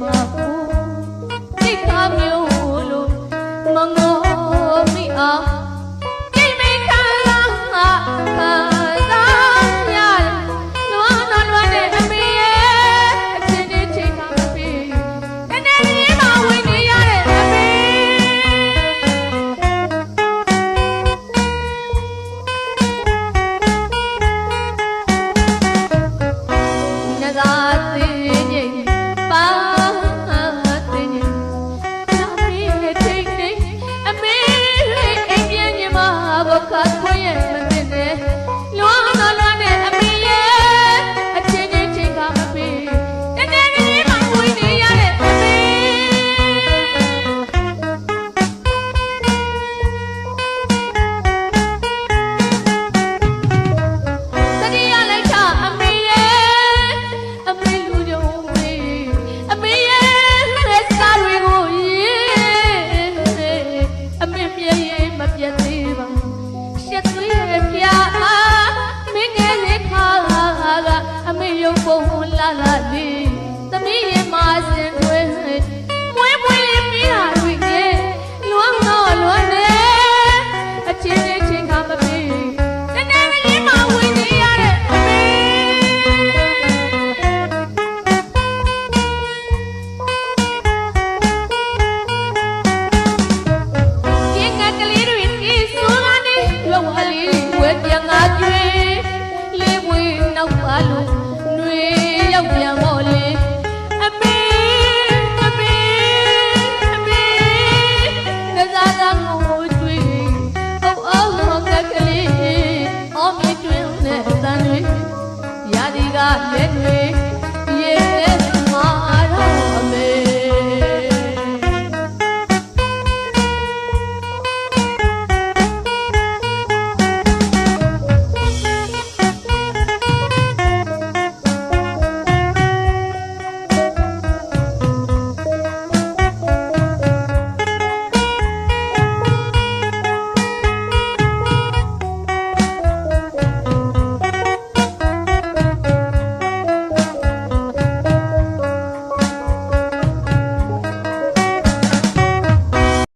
မှာကိုတိတ်ကားမျိုး လာပြီသမီးရင်မစင်တွင်မွေးမွေးမိလာတွေ့ရဲ့လွမ်းတော့လွမ်းနေအချင်းချင်းကမပြေတနေ့ကလေးမှဝင်နေရတဲ့အမေကျင်းကကလေးတွေဤဆိုကနေလောကလေးဝဲပြန်ငါကျွေးလေးဝေးနောက်ပါလို့ ရောက်ပြန်ဖို့လေအမေအမေအမေငါသာသာငိုကြွေးအောက်အောက်မကကလေးအော်မြွှင်းနဲ့တန်တွေရာဒီကလက်တွေ